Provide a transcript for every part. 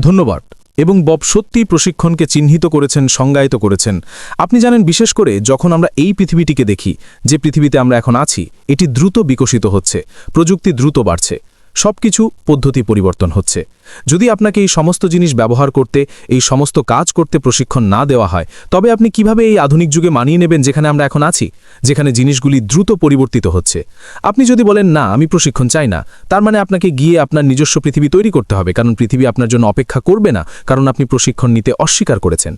ধন্যবাদ। এবং বব সত্যিই প্রশিক্ষণকে চিহ্নিত করেছেন, সংজ্ঞায়িত করেছেন। আপনি জানেন, বিশেষ করে যখন আমরা এই পৃথিবীটিকে দেখি, যে পৃথিবীতে আমরা এখন আছি, এটি দ্রুত বিকশিত হচ্ছে, প্রযুক্তি দ্রুত বাড়ছে। সবকিছু পদ্ধতি পরিবর্তন হচ্ছে। যদি আপনাকে এই সমস্ত জিনিস ব্যবহার করতে, এই সমস্ত কাজ করতে প্রশিক্ষণ না দেওয়া হয়, তবে আপনি কীভাবে এই আধুনিক যুগে মানিয়ে নেবেন যেখানে আমরা এখন আছি? যেখানে জিনিসগুলি দ্রুত পরিবর্তিত হচ্ছে। আপনি যদি বলেন, না, আমি প্রশিক্ষণ চাই না, তার মানে আপনাকে গিয়ে আপনার নিজস্ব পৃথিবী তৈরি করতে হবে। কারণ পৃথিবী আপনার জন্য অপেক্ষা করবে না, কারণ আপনি প্রশিক্ষণ নিতে অস্বীকার করেছেন।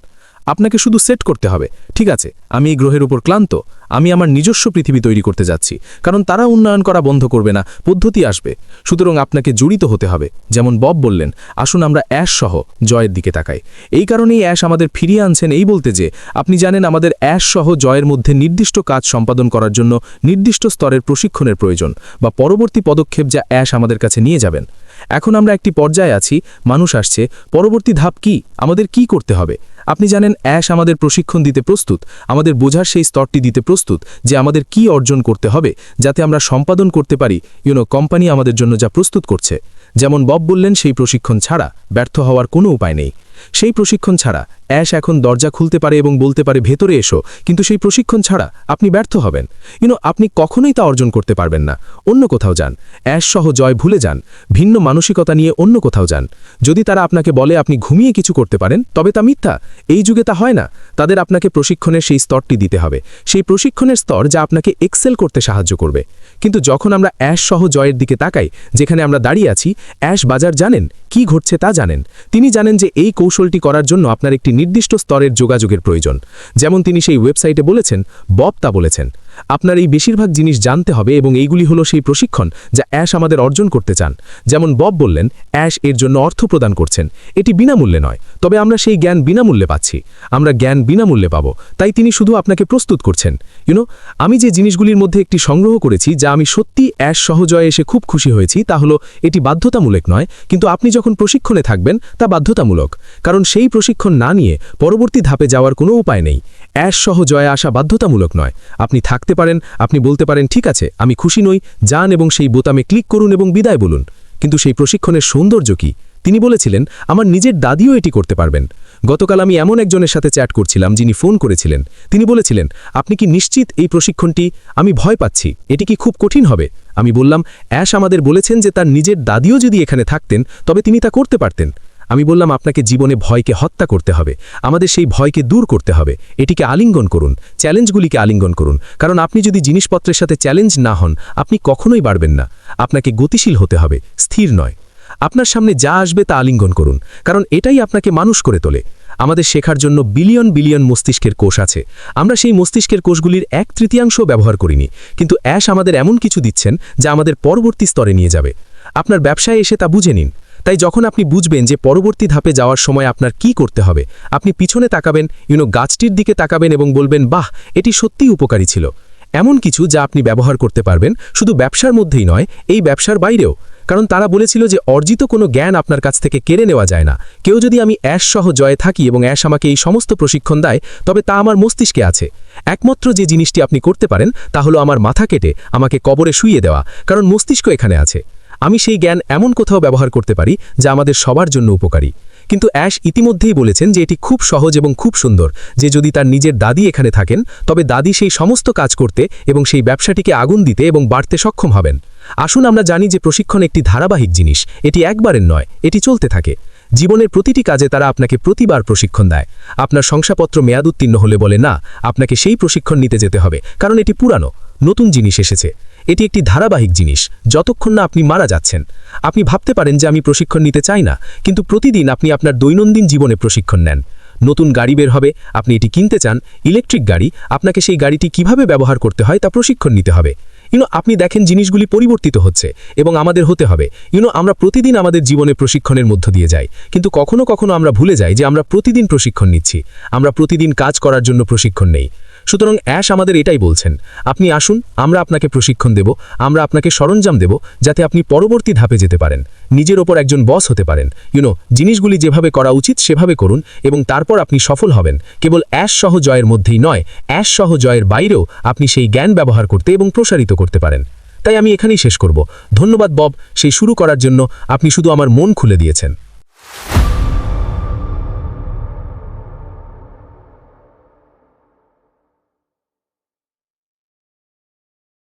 আপনাকে শুধু সেট করতে হবে। ঠিক আছে, আমি এই গ্রহের উপর ক্লান্ত, আমি আমার নিজস্ব পৃথিবী তৈরি করতে যাচ্ছি, কারণ তারা উন্নয়ন করা বন্ধ করবে না, পদ্ধতি আসবে। সুতরাং আপনাকে জড়িত হতে হবে, যেমন বব বললেন, আসুন আমরা অ্যাশ সহ জয়ের দিকে তাকাই। এই কারণেই অ্যাশ আমাদের ফিরিয়ে আনছেন এই বলতে যে, আপনি জানেন আমাদের অ্যাশ সহ জয়ের মধ্যে নির্দিষ্ট কাজ সম্পাদন করার জন্য নির্দিষ্ট স্তরের প্রশিক্ষণের প্রয়োজন, বা পরবর্তী পদক্ষেপ যা অ্যাশ আমাদের কাছে নিয়ে যাবেন। এখন আমরা একটি পর্যায়ে আছি, মানুষ আসছে, পরবর্তী ধাপ কি? আমাদের কি করতে হবে? আপনি জানেন, অ্যাশ আমাদের প্রশিক্ষণ দিতে প্রস্তুত, আমাদের বোঝার সেই স্তরটি দিতে প্রস্তুত, যে আমাদের কি অর্জন করতে হবে, যাতে আমরা সম্পাদন করতে পারি ইউনো কোম্পানি আমাদের জন্য যা প্রস্তুত করছে। যেমন বব বললেন, সেই প্রশিক্ষণ ছাড়া ব্যর্থ হওয়ার কোনো উপায় নেই। সেই প্রশিক্ষণ ছাড়া অ্যাশ এখন দরজা খুলতে পারে এবং বলতে পারে, ভেতরে এসো। কিন্তু সেই প্রশিক্ষণ ছাড়া আপনি ব্যর্থ হবেন। ইউনো আপনি কখনোই তা অর্জন করতে পারবেন না। অন্য কোথাও যান। অ্যাশ সহ জয় ভুলে যান। ভিন্ন মানসিকতা নিয়ে অন্য কোথাও যান। যদি তারা আপনাকে বলে আপনি ঘুমিয়ে কিছু করতে পারেন, তবে তা মিথ্যা। এই যুগে তা হয় না। তাদের আপনাকে প্রশিক্ষণের সেই স্তরটি দিতে হবে। সেই প্রশিক্ষণের স্তর যা আপনাকে এক্সেল করতে সাহায্য করবে। কিন্তু যখন আমরা অ্যাশ সহ জয়ের দিকে তাকাই, যেখানে আমরা দাঁড়িয়ে আছি, অ্যাশ বাজার জানেন? কি ঘটছে তা জানেন। তিনি জানেন যে এই কৌশলটি করার জন্য আপনার একটি নির্দিষ্ট স্তরের যোগাযোগের প্রয়োজন। যেমন তিনি সেই ওয়েবসাইটে বলেছেন বব তা বলেছেন। আপনার এই বেশিরভাগ জিনিস জানতে হবে এবং এইগুলি হলো সেই প্রশিক্ষণ যা অ্যাশ আমাদের অর্জন করতে চান। যেমন বব বললেন, অ্যাশ এর জন্য অর্থ প্রদান করছেন। এটি বিনামূল্যে নয়, তবে আমরা সেই জ্ঞান বিনামূল্যে পাচ্ছি। আমরা জ্ঞান বিনামূল্যে পাব, তাই তিনি শুধু আপনাকে প্রস্তুত করছেন। ইউনো আমি যে জিনিসগুলির মধ্যে একটি সংগ্রহ করেছি, যা আমি সত্যি অ্যাশ সহজয়ে এসে খুব খুশি হয়েছি, তা হলো এটি বাধ্যতামূলক নয়, কিন্তু আপনি যখন প্রশিক্ষণে থাকবেন, তা বাধ্যতামূলক। কারণ সেই প্রশিক্ষণ না নিয়ে পরবর্তী ধাপে যাওয়ার কোনো উপায় নেই। অ্যাশ সহজয়ে আসা বাধ্যতামূলক নয়। আপনি থাকতে পারেন, আপনি বলতে পারেন, ঠিক আছে, আমি খুশি নই, যান এবং সেই বোতামে ক্লিক করুন এবং বিদায় বলুন। কিন্তু সেই প্রশিক্ষণের সৌন্দর্য কি? তিনি বলেছিলেন, আমার নিজের দাদিও এটি করতে পারবেন। গতকাল আমি এমন একজনের সাথে চ্যাট করছিলাম, যিনি ফোন করেছিলেন। তিনি বলেছিলেন, আপনি কি নিশ্চিত এই প্রশিক্ষণটি আমি ভয় পাচ্ছি? এটি কি খুব কঠিন হবে? আমি বললাম, অ্যাশ আমাদের বলেছেন যে তার নিজের দাদিও যদি এখানে থাকতেন, তবে তিনি তা করতে পারতেন। আমি বললাম, আপনাকে জীবনে ভয়কে হত্যা করতে হবে। আমাদের সেই ভয়কে দূর করতে হবে। এটিকে আলিঙ্গন করুন, চ্যালেঞ্জগুলিকে আলিঙ্গন করুন। কারণ আপনি যদি জিনিসপত্রের সাথে চ্যালেঞ্জ না হন, আপনি কখনোই বাড়বেন না। আপনাকে গতিশীল হতে হবে, স্থির নয়। আপনার সামনে যা আসবে তা আলিঙ্গন করুন, কারণ এটাই আপনাকে মানুষ করে তোলে। আমাদের শেখার জন্য বিলিয়ন বিলিয়ন মস্তিষ্কের কোষ আছে। আমরা সেই মস্তিষ্কের কোষগুলির এক তৃতীয়াংশ ব্যবহার করিনি। কিন্তু অ্যাশ আমাদের এমন কিছু দিচ্ছেন, যা আমাদের পরবর্তী স্তরে নিয়ে যাবে। আপনার ব্যবসায় এসে তা বুঝে নিন। তাই যখন আপনি বুঝবেন যে পরবর্তী ধাপে যাওয়ার সময় আপনার কি করতে হবে, আপনি পিছনে তাকাবেন ইউনো গাছটির দিকে তাকাবেন এবং বলবেন, বাহ, এটি সত্যিই উপকারী ছিল। এমন কিছু যা আপনি ব্যবহার করতে পারবেন, শুধু ব্যবসার মধ্যেই নয়, এই ব্যবসার বাইরেও। কারণ তারা বলেছিল যে অর্জিত কোনো জ্ঞান আপনার কাছ থেকে কেড়ে নেওয়া যায় না। কেউ যদি আমি অ্যাশ সহ জয়ে থাকি এবং অ্যাশ আমাকে এই সমস্ত প্রশিক্ষণ দেয়, তবে তা আমার মস্তিষ্কে আছে। একমাত্র যে জিনিসটি আপনি করতে পারেন, তা হলো আমার মাথা কেটে আমাকে কবরে শুইয়ে দেওয়া, কারণ মস্তিষ্ক এখানে আছে। আমি সেই জ্ঞান এমন কোথাও ব্যবহার করতে পারি যা আমাদের সবার জন্য উপকারী। কিন্তু অ্যাশ ইতিমধ্যেই বলেছেন যে এটি খুব সহজ এবং খুব সুন্দর, যে যদি তার নিজের দাদি এখানে থাকেন, তবে দাদি সেই সমস্ত কাজ করতে এবং সেই ব্যবসাটিকে আগুন দিতে এবং বাড়তে সক্ষম হবেন। আসুন আমরা জানি যে প্রশিক্ষণ একটি ধারাবাহিক জিনিস, এটি একবারের নয়, এটি চলতে থাকে। জীবনের প্রতিটি কাজে তারা আপনাকে প্রতিবার প্রশিক্ষণ দেয়। আপনার শংসাপত্র মেয়াদ উত্তীর্ণ হলে বলে, না, আপনাকে সেই প্রশিক্ষণ নিতে যেতে হবে, কারণ এটি পুরানো, নতুন জিনিস এসেছে। এটি একটি ধারাবাহিক জিনিস, যতক্ষণ না আপনি মারা যাচ্ছেন। আপনি ভাবতে পারেন যে আমি প্রশিক্ষণ নিতে চাই না, কিন্তু প্রতিদিন আপনি আপনার দৈনন্দিন জীবনে প্রশিক্ষণ নেন। নতুন গাড়ি বের হবে, আপনি এটি কিনতে চান, ইলেকট্রিক গাড়ি, আপনাকে সেই গাড়িটি কীভাবে ব্যবহার করতে হয় তা প্রশিক্ষণ নিতে হবে। ইউনো আপনি দেখেন জিনিসগুলি পরিবর্তিত হচ্ছে এবং আমাদের হতে হবে। ইউনো আমরা প্রতিদিন আমাদের জীবনে প্রশিক্ষণের মধ্য দিয়ে যাই, কিন্তু কখনো কখনো আমরা ভুলে যাই যে আমরা প্রতিদিন প্রশিক্ষণ নিচ্ছি। আমরা প্রতিদিন কাজ করার জন্য প্রশিক্ষণ নেই। সুতরাং অ্যাশ আমাদের এটাই বলছেন, আপনি আসুন, আমরা আপনাকে প্রশিক্ষণ দেব, আমরা আপনাকে সরঞ্জাম দেব, যাতে আপনি পরবর্তী ধাপে যেতে পারেন, নিজের ওপর একজন বস হতে পারেন ইউনো জিনিসগুলি যেভাবে করা উচিত সেভাবে করুন, এবং তারপর আপনি সফল হবেন, কেবল অ্যাশ সহ জয়ের মধ্যেই নয়, অ্যাশ সহ জয়ের বাইরেও আপনি সেই জ্ঞান ব্যবহার করতে এবং প্রসারিত করতে পারেন। তাই আমি এখানেই শেষ করব। ধন্যবাদ বব, সেই শুরু করার জন্য আপনি শুধু আমার মন খুলে দিয়েছেন।